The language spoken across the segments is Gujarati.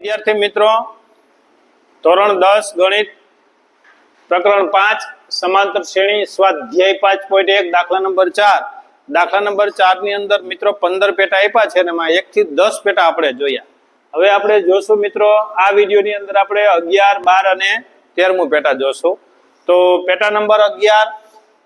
વિદ્યાર્થી મિત્રો, ધોરણ દસ ગણિત પ્રકરણ પાંચ, સમાંતર શ્રેણી, સ્વાધ્યાય પાંચ પોઈન્ટ એક, દાખલા નંબર ચાર. દાખલા નંબર ચારની અંદર મિત્રો પંદર પેટા આપ્યા છે અને એમાં એક થી દસ પેટા આપણે જોયા. હવે આપણે જોશું મિત્રો, આ વીડિયો ની અંદર આપણે અગિયાર, બાર અને તેરમું પેટા જોશું. તો પેટા નંબર અગિયાર,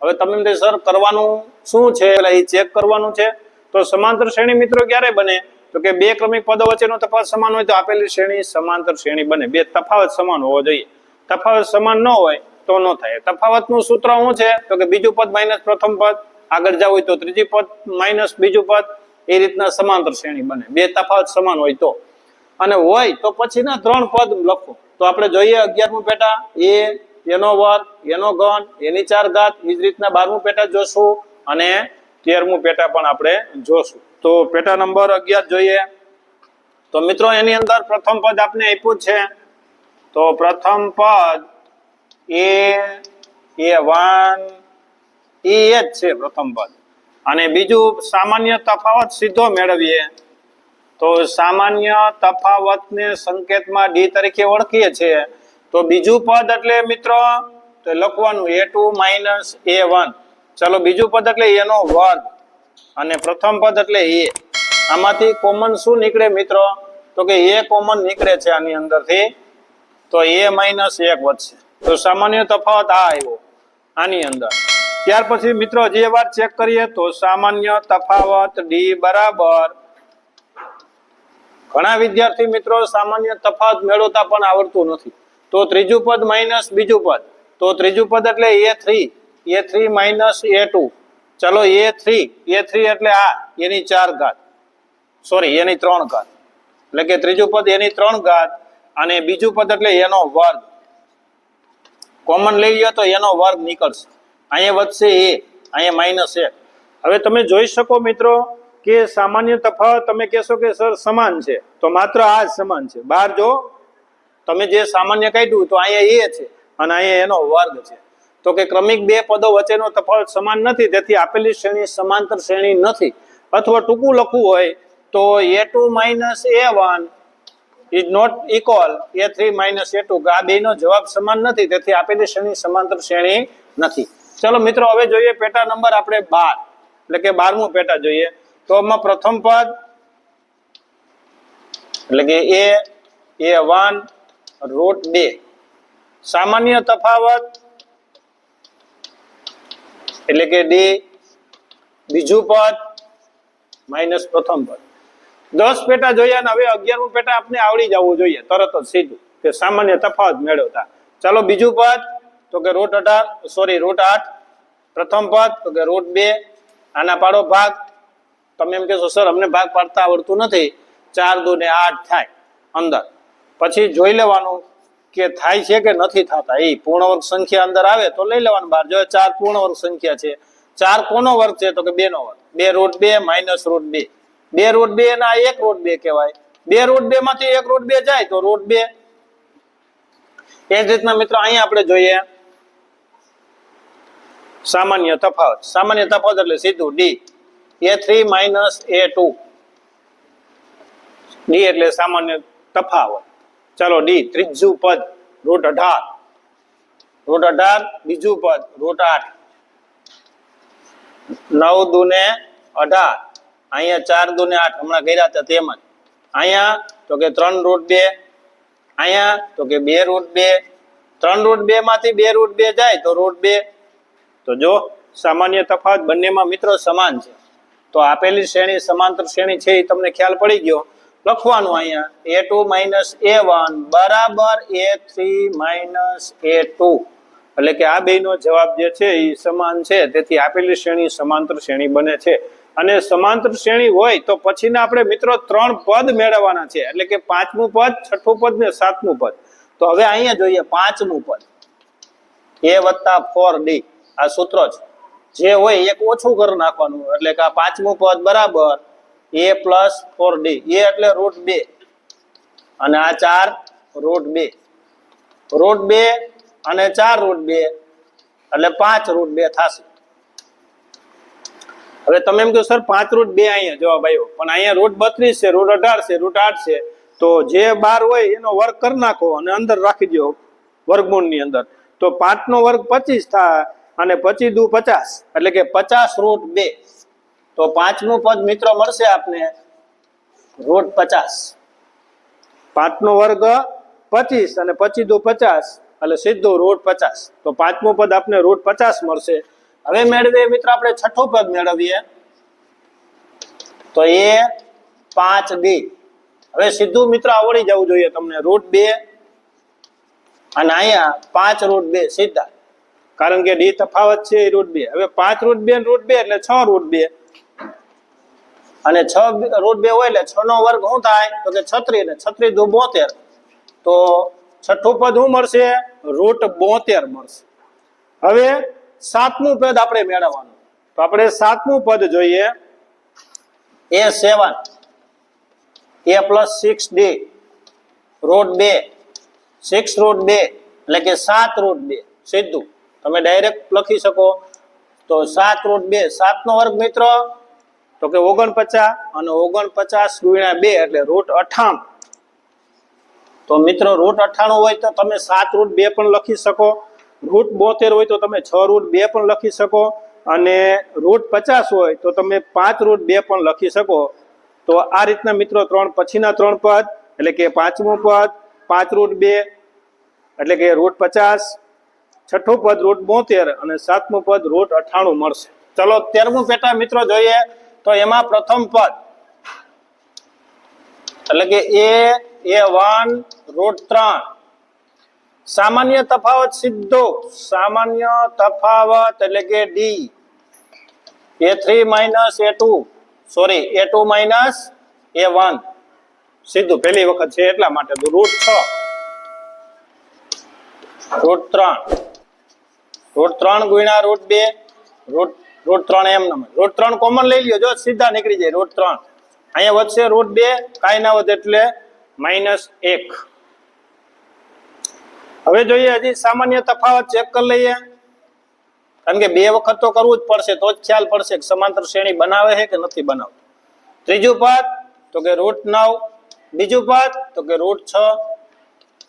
હવે તમે સર, કરવાનું શું છે? એ ચેક કરવાનું છે. તો સમાંતર શ્રેણી મિત્રો ક્યારે બને? તો કે બે ક્રમિક પદો વચ્ચેનો તફાવત સમાન હોય તો આપેલી શ્રેણી સમાંતર શ્રેણી બને. બે તફાવત સમાન હોવો જોઈએ. તફાવત સમાન ન હોય તો ન થાય. તફાવતનું સૂત્ર શું છે? તો કે બીજું પદ માઇનસ પ્રથમ પદ, આગળ જવું હોય તો ત્રીજી પદ, માઇનસ બીજું પદ, એ રીતના સમાંતર શ્રેણી બને. બે તફાવત સમાન હોય તો. અને હોય તો પછીના ત્રણ પદ લખો. તો આપણે જોઈએ અગિયારમું પેટા. એ, એનો વર્ગ એનો ગણ એની ચાર ઘાત. એ જ રીતના બારમું પેટા જોશું અને તેરમું પેટા પણ આપણે જોશું. તો પેટા નંબર અગિયાર જોઈએ. તો મિત્રો, એની અંદર પ્રથમ પદ આપને આપ્યું છે. તો પ્રથમ પદ એ એ વન, એ જ છે પ્રથમ પદ. અને બીજું સામાન્ય તફાવત સીધો મેળવીએ. તો સામાન્ય તફાવતને સંકેતમાં ડી તરીકે ઓળખીએ છીએ તો બીજું પદ એટલે મિત્રો, તો લખવાનું A two minus A one ચલો, બીજું પદ એટલે એનો વર્ગ. અને પ્રથમ પદ એટલે એ. આમાંથી કોમન શું નીકળે મિત્રો? તો કે એ કોમન નીકળે છે આની અંદરથી. તો એ માઇનસ એક વધશે. તો સામાન્ય તફાવત આ આવ્યો આની અંદર. ત્યાર પછી મિત્રો જે વાર ચેક કરીએ તો સામાન્ય તફાવત ડી બરાબર. ઘણા વિદ્યાર્થી મિત્રો સામાન્ય તફાવત મેળવતા પણ આવડતું નથી. તો ત્રીજું પદ માઇનસ બીજું પદ. તો ત્રીજું પદ એટલે A three A three minus A two ચલો એ થ્રી એ થ્રી એટલે આ, એની ચાર ઘાત. સોરી એની ત્રણ ઘાત. એટલે કે ત્રીજું પદ એની ત્રણ ઘાત અને બીજું પદ એટલે એનો વર્ગ. કોમન લઈ લ્યો તો એનો વર્ગ નીકળશે. અહીંયા વધશે એ, અહીંયા માઇનસ એક. હવે તમે જોઈ શકો મિત્રો કે સામાન્ય તફાવત તમે કહેશો કે સર સમાન છે. તો માત્ર આ જ સમાન છે. બહાર જો તમે જે સામાન્ય કાઢ્યું તો અહીંયા એ છે અને અહીંયા એનો વર્ગ છે. તો કે ક્રમિક બે પદો વચ્ચેનો તફાવત સમાન નથી તેથી આપેલી શ્રેણી સમાંતર શ્રેણી નથી. અથવા ટૂંકું લખવું હોય તો A two minus A one is not equal A three minus A two આ બેનો જવાબ સમાન નથી તેથી આપેલી શ્રેણી સમાંતર શ્રેણી નથી. ચલો મિત્રો, હવે જોઈએ પેટા નંબર આપણે બાર. એટલે કે બારમું પેટા જોઈએ. તો આમાં પ્રથમ પદ, એટલે કે એ એ વન રૂટ બે. સામાન્ય તફાવત એટલે કે ડી બીજું પદ, માઇનસ પ્રથમ પદ. દસ પેટા જોયા ને હવે અગિયારમું પેટા આપણે આવડી જવું જોઈએ, તરત જ સીધું, કે સામાન્ય તફાવત મેળવતા. ચાલો બીજું પદ, તો કે રૂટ અઢાર સોરી રૂટ આઠ. પ્રથમ પદ, તો કે રૂટ બે. આના પાડો ભાગ. તમે એમ કહેશો, સર, અમને ભાગ પાડતા આવડતું નથી. ચાર દુ ને આઠ થાય, અંદર. પછી જોઈ લેવાનું. કે થાય છે કે નથી થતા, એ પૂર્ણ વર્ગ સંખ્યા અંદર આવે તો લઈ લેવાનું બહાર. જો ચાર પૂર્ણ વર્ગ સંખ્યા છે, ચાર કોનો વર્ગ છે તો કે બે નો વર્ગ? બે રૂટ બે માઇનસ રૂટ બે. બે રૂટ બે ના એક રૂટ બે કહેવાય. બે રૂટ બે માંથી એક રૂટ બે જાય તો રૂટ બે. એ જ રીતના મિત્રો અહીંયા આપણે જોઈએ સામાન્ય તફાવત. સામાન્ય તફાવત એટલે સીધું D A three minus A two D એટલે સામાન્ય તફાવત. ચાલો ડી, ત્રીજું પદ રૂટ અઢાર. રૂટ અઢાર, બીજું પદ રૂટ આઠ. નવ દુને અઢાર. અહીંયા ચાર દુને આઠ, હમણાં કર્યા હતા તેમ જ. અહીંયા તો કે ત્રણ રૂટ બે. અહીંયા તો કે બે રૂટ બે. ત્રણ રૂટ બે માંથી બે રૂટ બે જાય તો રૂટ બે. તો જો, સામાન્ય તફાવત બંનેમાં મિત્રો સમાન છે. તો આપેલી શ્રેણી સમાંતર શ્રેણી છે એ તમને ખ્યાલ પડી ગયો. લખવાનું અહીંયા? A two minus A one બરાબર A three minus A two એટલે કે આ બેનો જવાબ જે છે એ સમાન છે, તેથી આપેલી શ્રેણી સમાંતર શ્રેણી બને છે. અને સમાંતર શ્રેણી હોય તો પછીના આપણે મિત્રો ત્રણ પદ મેળવવાના છે. એટલે કે પાંચમું પદ, છઠ્ઠું પદ ને સાતમું પદ. તો હવે અહીંયા જોઈએ પાંચમું પદ. એ વત્તા ફોર ડી આ સૂત્ર છે. જે હોય એક ઓછું કરી નાખવાનું. એટલે કે આ પાંચમું પદ બરાબર A plus four D A એટલે રૂટ બે. અને આ ચાર રૂટ બે. રૂટ બે અને ચાર રૂટ બે. એટલે પાંચ રૂટ બે થશે. હવે તમે એમ કહો, સર, પાંચ રૂટ બે અહીંયા? જવાબ આવ્યો પણ અહીંયા રૂટ બત્રીસ છે રૂટ અઢાર છે રૂટ આઠ છે. તો જે બાર હોય એનો વર્ગ કરી નાખો અને અંદર રાખી દો વર્ગમૂળની અંદર. તો પાંચનો વર્ગ પચીસ થાય અને પચીસ દુ પચાસ. એટલે કે પચાસ રૂટ બે. તો પાંચમું પદ મિત્રો મળશે આપને રૂટ પચાસ પાંચનો વર્ગ પચીસ અને પચીસ દુ પચાસ એટલે સીધું રૂટ પચાસ. તો પાંચમું પદ આપને રૂટ પચાસ મળશે. હવે મેળવીએ મિત્રો, આપણે છઠ્ઠું પદ મેળવીએ. તો એ પાંચ ડી. હવે સીધું મિત્રો આવડી જવું જોઈએ તમને. રૂટ બે અને અહીંયા પાંચ રૂટ બે સીધા. કારણ કે ડી તફાવત છે એ રૂટ બે. હવે પાંચ રૂટ બે ને રૂટ બે એટલે છ રૂટ બે. અને છ રૂટ બે હોય એટલે છ નો વર્ગ શું થાય? તો કે છત્રી ને છત્રી દુ બોતેર. તો છઠ્ઠું પદ શું મળશે? રૂટ બોતેર મળશે. હવે સાતમું પદ આપણે મેળવવાનું. તો આપણે સાતમું પદ જોઈએ. A seven. A plus six D. Root બે. સિક્સ રૂટ બે એટલે કે સાત રૂટ બે. સીધું. તમે ડાયરેક્ટ લખી શકો. તો સાત રૂટ બે. સાતનો વર્ગ મિત્રો તો કે ઓગણપચાસ અને ઓગણપચાસ ગુણ્યા બે એટલે રૂટ અઠાણું તો મિત્રો, રૂટ અઠાણું હોય તો તમે સાત રૂટ બે પણ લખી શકો. રૂટ બોતેર હોય તો તમે છ રૂટ બે પણ લખી શકો. અને રૂટ પચાસ હોય તો તમે પાંચ રૂટ બે પણ લખી શકો. તો આ રીતના મિત્રો ત્રણ, પછીના ત્રણ પદ, એટલે કે પાંચમું પદ, પાંચ રૂટ બે, એટલે કે રૂટ પચાસ. છઠ્ઠું પદ રૂટ બોતેર અને સાતમું પદ રૂટ અઠાણું મળશે. ચલો, તેરમું પેટા મિત્રો જોઈએ. તો એમાં પ્રથમ પદ, એટલે કે એ એ વન, રૂટ ત્રણ. સામાન્ય તફાવત સીધો, સામાન્ય તફાવત એટલે કે D A three minus A two sorry A two minus A one સીધું, પહેલી વખત છે એટલા માટે રૂટ છ. રૂટ ત્રણ. રૂટ ત્રણ ગુણ્યા રૂટ બે, રૂટ રૂટ ત્રણ એમ નંબર રૂટ ત્રણ કોમન લઈ લ્યો. જો સીધા નીકળી જાય રૂટ ત્રણ અહીંયા વધશે રૂટ બે, કાંઈ ના વધે એટલે માઇનસ એક. હવે જોઈએ હજી સામાન્ય તફાવત ચેક કરી લઈએ. કારણ કે બે વખત તો કરવું જ પડશે, તો જ ખ્યાલ પડશે કે સમાંતર શ્રેણી બનાવે છે કે નથી બનાવતું. ત્રીજું પદ તો કે રૂટ નવ. બીજું પદ તો કે રૂટ છ.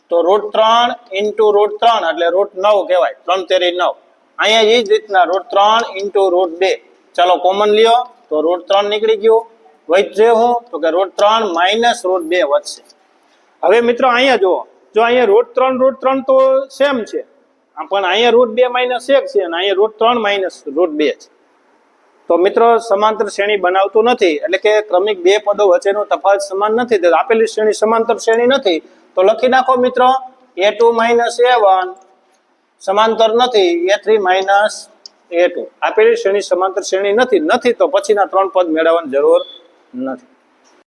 તો રૂટ ત્રણ ઇન્ટુ રૂટ ત્રણ એટલે રૂટ નવ કહેવાય. ત્રણ તેરી નવ. અહીંયા એ જ રીતના રૂટ ત્રણ ઇન્ટુ રૂટ બે. ચાલો કોમન લ્યો, તો રૂટ ત્રણ નીકળી ગયું. વધશે હું, તો કે રૂટ ત્રણ માઇનસ રૂટ બે વધશે. હવે મિત્રો અહીંયા જુઓ, જો અહીંયા રૂટ ત્રણ રૂટ ત્રણ તો સેમ છે. પણ અહીંયા રૂટ બે માઇનસ એક છે અને અહીંયા રૂટ ત્રણ માઇનસ રૂટ બે છે. તો મિત્રો સમાંતર શ્રેણી બનાવતું નથી, એટલે કે ક્રમિક બે પદો વચ્ચેનો તફાવત સમાન નથી. આપેલી શ્રેણી સમાંતર શ્રેણી નથી. તો લખી નાખો મિત્રો A two minus A one સમાંતર નથી, A three minus A two આપેલી શ્રેણી સમાંતર શ્રેણી નથી નથી તો પછીના ત્રણ પદ મેળવવાની જરૂર નથી.